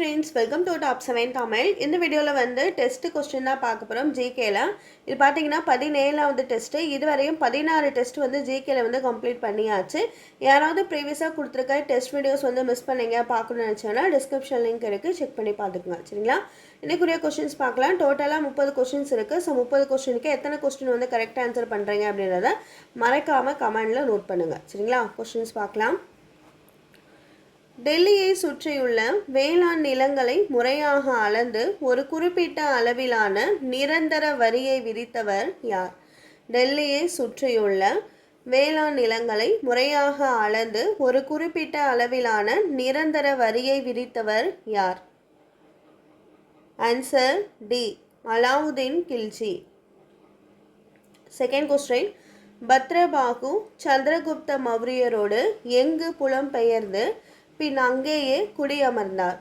Friends welcome to top seven Tamil இந்த வீடியோவில் வந்து டெஸ்ட் கொஸ்டின் தான் பார்க்க போகிறோம் ஜிகேல இது பார்த்தீங்கன்னா பதினேழாவது டெஸ்ட்டு இதுவரையும் பதினாறு டெஸ்ட் வந்து ஜிகேல வந்து கம்ப்ளீட் பண்ணியாச்சு. யாராவது ப்ரீவியஸாக கொடுத்துருக்க டெஸ்ட் வீடியோஸ் வந்து மிஸ் பண்ணீங்க பார்க்கணும்னு நினச்சோன்னா டிஸ்கிரிப்ஷன் லிங்க் இருக்குது செக் பண்ணி பார்த்துக்குங்க சரிங்களா? இன்றைக்குரிய கொஸ்டின்ஸ் பார்க்கலாம். டோட்டலாக முப்பது கொஸ்டின்ஸ் இருக்குது ஸோ முப்பது கொஸ்டினுக்கு எத்தனை கொஸ்டின் வந்து கரெக்டாக ஆன்சர் பண்ணுறீங்க அப்படின்றத மறக்காமல் கமெண்டில் நோட் பண்ணுங்கள் சரிங்களா? கொஸ்டின்ஸ் பார்க்கலாம். டெல்லியை சுற்றியுள்ள வேளாண் நிலங்களை முறையாக அளந்து ஒரு குறிப்பிட்ட அளவிலான நிரந்தர வரியை விதித்தவர் யார்? டெல்லியை சுற்றியுள்ள வேளாண் நிலங்களை முறையாக அளந்து ஒரு குறிப்பிட்ட அளவிலான நிரந்தர வரியை விதித்தவர் யார்? Answer D Alauddin Khilji. Second question Bhadrabahu Chandragupta மௌரியரோடு எங்கு புலம்பெயர்ந்து பின் அங்கேயே குடியமர்ந்தார்.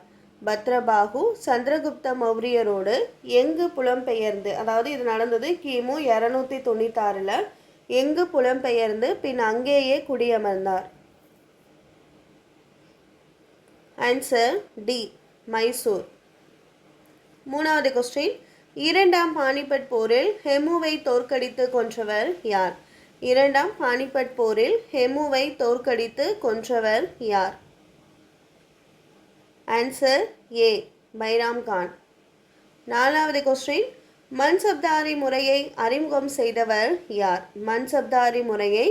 பத்ரபாகு சந்திரகுப்த மௌரியரோடு எங்கு புலம்பெயர்ந்து அதாவது இது நடந்தது கிமு இரநூத்தி தொண்ணூத்தாறில் எங்கு புலம்பெயர்ந்து பின் அங்கேயே குடியமர்ந்தார். Answer D Mysore. மூணாவது கொஸ்டின் இரண்டாம் பானிபட் போரில் ஹெமுவை தோற்கடித்து கொன்றவர் யார்? இரண்டாம் பானிபட் போரில் ஹெமுவை தோற்கடித்து கொன்றவர் யார்? ஆன்சர் ஏ பைராம் கான் நாலாவது கொஸ்டின் மன்சப்தாரி முறையை அறிமுகம் செய்தவர் யார்? மன்சப்தாரி முறையை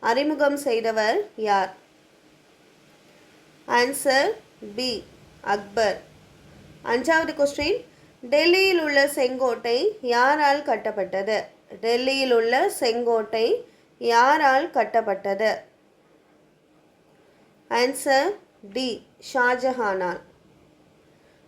அறிமுகம் செய்தவர் யார்? ஆன்சர் பி அக்பர் அஞ்சாவது கொஸ்டின் டெல்லியில் உள்ள செங்கோட்டை யாரால் கட்டப்பட்டது? டெல்லியில் உள்ள செங்கோட்டை யாரால் கட்டப்பட்டது? Answer D. ஷாஜஹானால்.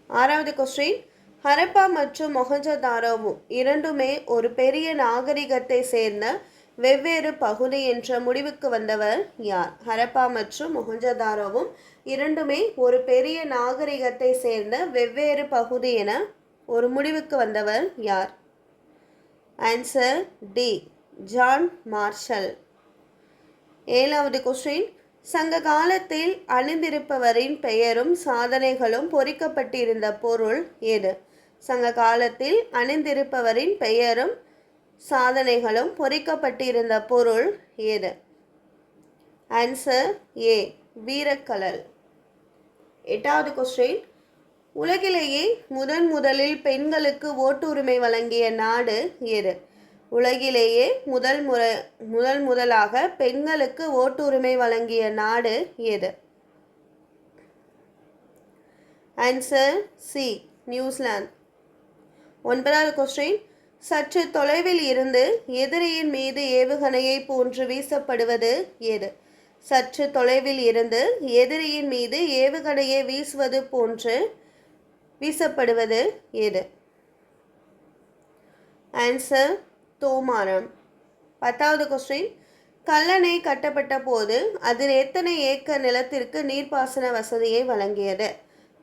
ஆறாவது கொஸ்டின் ஹரப்பா மற்றும் மொஹஞ்சதாரோவும் இரண்டுமே ஒரு பெரிய நாகரிகத்தை சேர்ந்த வெவ்வேறு பகுதி என்ற முடிவுக்கு வந்தவர் யார்? ஹரப்பா மற்றும் மொஹஞ்சதாரோவும் இரண்டுமே ஒரு பெரிய நாகரிகத்தை சேர்ந்த வெவ்வேறு பகுதி என ஒரு முடிவுக்கு வந்தவர் யார்? ஆன்சர் டி ஜான் மார்ஷல் ஏழாவது கொஸ்டின் சங்க காலத்தில் அணிந்திருப்பவரின் பெயரும் சாதனைகளும் பொறிக்கப்பட்டிருந்த பொருள் எது? சங்க காலத்தில் அணிந்திருப்பவரின் பெயரும் சாதனைகளும் பொறிக்கப்பட்டிருந்த பொருள் எது? ஆன்சர் ஏ வீரக்கலல் எட்டாவது கொஸ்டின் உலகிலேயே முதன் முதலில் பெண்களுக்கு ஓட்டுரிமை வழங்கிய நாடு எது? உலகிலேயே முதல் முறை முதல் முதலாக பெண்களுக்கு ஓட்டுரிமை வழங்கிய நாடு எது? Answer C New Zealand. ஒன்பதாவது கொஸ்டின் சற்று தொலைவில் இருந்து எதிரியின் மீது ஏவுகணையை போன்று வீசப்படுவது எது? சற்று தொலைவில் இருந்து எதிரியின் மீது ஏவுகணையை வீசுவது போன்று வீசப்படுவது எது? ஆன்சர் தோமாரம். பத்தாவது கொஸ்டின் கல்லணை கட்டப்பட்ட போது அதில் எத்தனை ஏக்கர் நிலத்திற்கு நீர்ப்பாசன வசதியை வழங்கியது?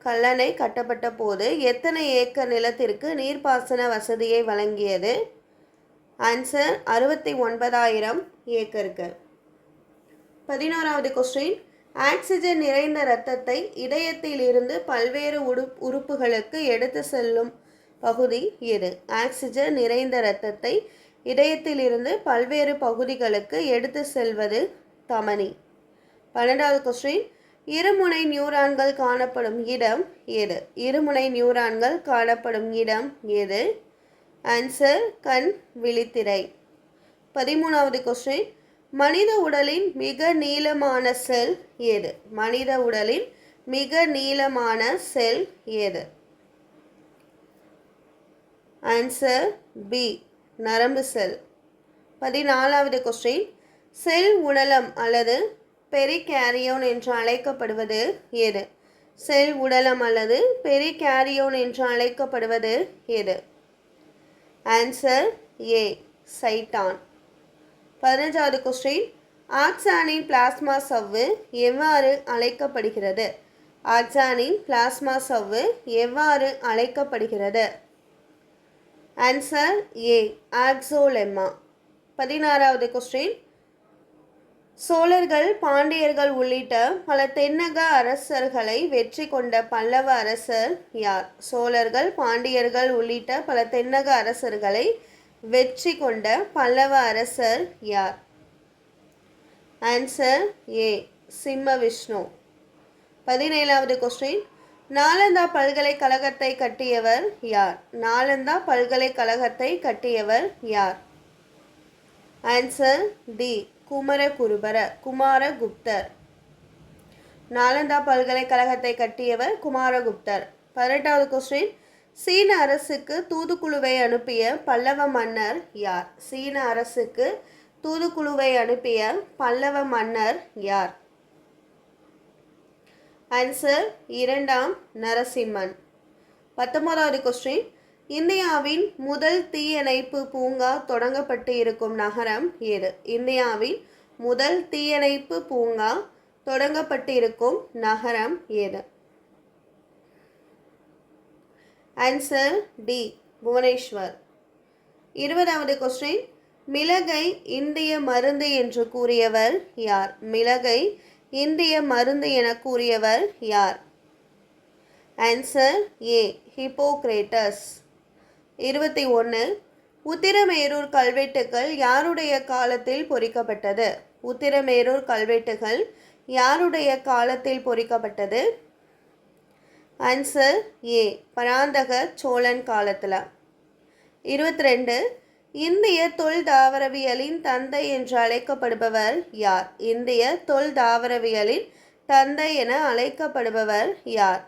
கல்லணை கட்டப்பட்ட போது எத்தனை ஏக்கர் நிலத்திற்கு நீர்ப்பாசன வசதியை வழங்கியது? ஆன்சர் அறுபத்தி ஒன்பதாயிரம் ஏக்கருக்கு. பதினோராவது கொஸ்டின் ஆக்சிஜன் நிறைந்த இரத்தத்தை இதயத்தில் இருந்து பல்வேறு உடு உறுப்புகளுக்கு எடுத்து செல்லும் பகுதி எது? ஆக்சிஜன் நிறைந்த இரத்தத்தை இதயத்திலிருந்து பல்வேறு பகுதிகளுக்கு எடுத்து செல்வது தமனி. பன்னெண்டாவது கொஸ்டின் இருமுனை நியூரான்கள் காணப்படும் இடம் எது? இருமுனை நியூரான்கள் காணப்படும் இடம் எது? ஆன்சர் கண் விழித்திரை. பதிமூணாவது கொஸ்டின் மனித உடலின் மிக நீளமான செல் எது? மனித உடலின் மிக நீளமான செல் எது? ஆன்சர் பி நரம்பு செல். பதினாலாவது கொஸ்டின் செல் உடலம் அல்லது பெரிகேரியோன் என்று அழைக்கப்படுவது எது? செல் உடலம் அல்லது பெரிகேரியோன் என்று அழைக்கப்படுவது எது? ஆன்சர் ஏ சைட்டான் பதினஞ்சாவது கொஸ்டின் ஆக்சானின் பிளாஸ்மா சவ்வு எவ்வாறு அழைக்கப்படுகிறது? ஆக்சானின் பிளாஸ்மா சவ்வு எவ்வாறு அழைக்கப்படுகிறது? ஆன்சர் ஏ ஆக்சோலெம்மா பதினாறாவது கொஸ்டின் சோழர்கள் பாண்டியர்கள் உள்ளிட்ட பல தென்னக அரசர்களை வெற்றி கொண்ட பல்லவ அரசர் யார்? சோழர்கள் பாண்டியர்கள் உள்ளிட்ட பல தென்னக அரசர்களை வெற்றி கொண்ட பல்லவ அரசர் யார்? ஆன்சர் ஏ சிம்ம விஷ்ணு. பதினேழாவது கொஸ்டின் நாலந்தா பல்கலைக்கழகத்தை கட்டியவர் யார்? நாலந்தா பல்கலைக்கழகத்தை கட்டியவர் யார்? ஆன்சர் டி குமரகுருபர குமாரகுப்தர். நாலந்தா பல்கலைக்கழகத்தை கட்டியவர் குமாரகுப்தர். பதினெட்டாவது கொஸ்டின் சீன அரசுக்கு தூதுக்குழுவை அனுப்பிய பல்லவ மன்னர் யார்? சீன அரசுக்கு தூதுக்குழுவை அனுப்பிய பல்லவ மன்னர் யார்? ஆன்சர் இரண்டாம் நரசிம்மன். பத்தொன்பதாவது கொஸ்டின் இந்தியாவின் முதல் தீயணைப்பு பூங்கா தொடங்கப்பட்டு இருக்கும் நகரம் எது? இந்தியாவின் முதல் தீயணைப்பு பூங்கா தொடங்கப்பட்டு இருக்கும் நகரம் எது? Answer D Bhubaneswar. இருபதாவது கொஸ்டின் மிளகை இந்திய மருந்து என்று கூறியவர் யார்? மிளகை இந்திய மருந்து என கூறியவர் யார்? ஆன்சர் ஏ ஹிப்போக்ரேட்டஸ் இருபத்தி ஒன்று உத்திரமேரூர் கல்வெட்டுகள் யாருடைய காலத்தில் பொறிக்கப்பட்டது? உத்திரமேரூர் கல்வெட்டுகள் யாருடைய காலத்தில் பொறிக்கப்பட்டது? ஆன்சர் ஏ பராந்தக சோழன் காலத்தில். இருபத்தி ரெண்டு. இந்திய தொல் தாவரவியலின் தந்தை என்று அழைக்கப்படுபவர் யார்? இந்திய தொல் தாவரவியலின் தந்தை என அழைக்கப்படுபவர் யார்?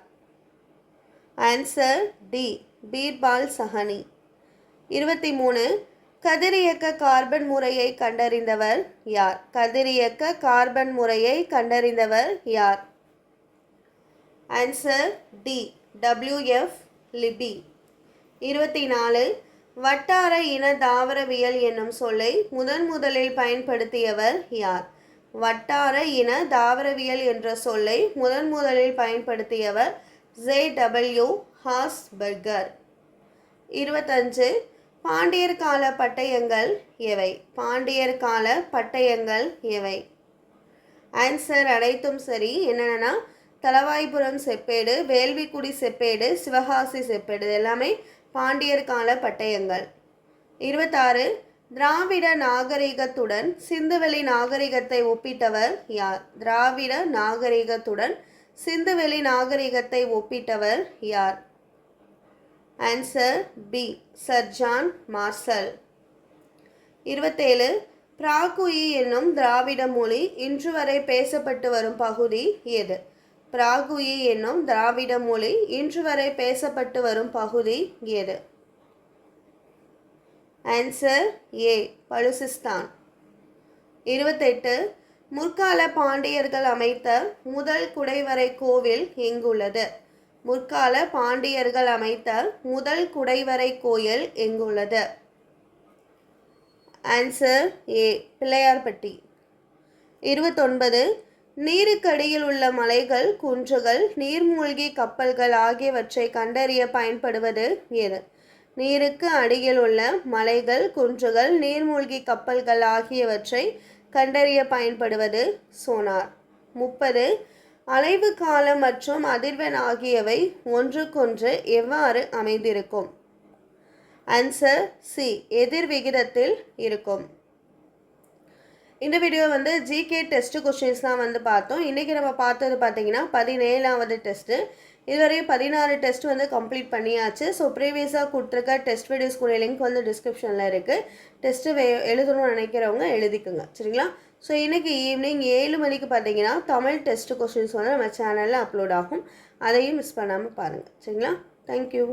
Answer D Birbal Sahni. இருபத்தி மூணு. கதிரியக்க கார்பன் முறையை கண்டறிந்தவர் யார்? கதிரியக்க கார்பன் முறையை கண்டறிந்தவர் யார்? ஆன்சர் டி டபிள்யூஎஃப் லிபி இருபத்தி நாலு. வட்டார இன தாவரவியல் என்னும் சொல்லை முதன் முதலில் பயன்படுத்தியவர் யார்? வட்டார இன தாவரவியல் என்ற சொல்லை முதன் முதலில் பயன்படுத்தியவர் ஜே டபிள்யூ ஹாஸ்பர்கர். இருபத்தஞ்சு பாண்டியர் கால பட்டயங்கள் எவை? பாண்டியர் கால பட்டயங்கள் எவை? ஆன்சர் அனைத்தும் சரி. என்னென்னா தலவாய்புரம் செப்பேடு வேள்விக்குடி செப்பேடு சிவகாசி செப்பேடு எல்லாமே பாண்டியர் கால பட்டயங்கள். இருபத்தாறு திராவிட நாகரிகத்துடன் சிந்துவெளி நாகரிகத்தை ஒப்பிட்டவர் யார்? திராவிட நாகரிகத்துடன் சிந்துவெளி நாகரிகத்தை ஒப்பிட்டவர் யார்? Answer B sir John Marshall இருபத்தேழு பிராகுயி என்னும் திராவிட மொழி இன்று வரை பேசப்பட்டு வரும் பகுதி எது? பிராகுயி என்னும் திராவிட மொழி இன்று வரை பேசப்பட்டு வரும் பகுதி எது? Answer A Baluchistan. இருபத்தெட்டு முற்கால பாண்டியர்கள் அமைத்த முதல் குடைவரை கோவில் எங்குள்ளது? முற்கால பாண்டியர்கள் அமைத்த முதல் குடைவரை கோயில் எங்குள்ளது? Answer A Pillaiyarpatti. இருபத்தொன்பது நீருக்கடியில் உள்ள மலைகள் குன்றுகள் நீர்மூழ்கி கப்பல்கள் ஆகியவற்றை கண்டறிய பயன்படுவது எது? நீருக்கு அடியில் உள்ள மலைகள் குன்றுகள் நீர்மூழ்கி கப்பல்கள் ஆகியவற்றை கண்டறிய பயன்படுவது சோனார். முப்பது. அலைவு காலம் மற்றும் அதிர்வெண் ஆகியவை ஒன்றுக்கொன்று எவ்வாறு அமைந்திருக்கும்? ஆன்சர் சி எதிர் விகிதத்தில் இருக்கும். இந்த வீடியோ வந்து ஜிகே டெஸ்ட் கொஸ்டின்ஸ் தான் வந்து பார்த்தோம். இன்றைக்கி நம்ம பார்த்தது பார்த்தீங்கன்னா பதினேழாவது டெஸ்ட்டு இதுவரையும் பதினாறு டெஸ்ட் வந்து கம்ப்ளீட் பண்ணியாச்சு. ஸோ ப்ரீவியஸாக கொடுத்துருக்க டெஸ்ட் வீடியோஸ்க்குரிய லிங்க் வந்து டிஸ்கிரிப்ஷனில் இருக்குது டெஸ்ட்டு வே எழுதணும்னு நினைக்கிறவங்க எழுதிக்குங்க. சரிங்களா? ஸோ இன்றைக்கி ஈவினிங் ஏழு மணிக்கு பார்த்தீங்கன்னா தமிழ் டெஸ்ட் கொஸ்டின்ஸ் வந்து நம்ம சேனலில் அப்லோட் ஆகும். அதையும் மிஸ் பண்ணாமல் பாருங்கள் சரிங்களா? தேங்க்யூ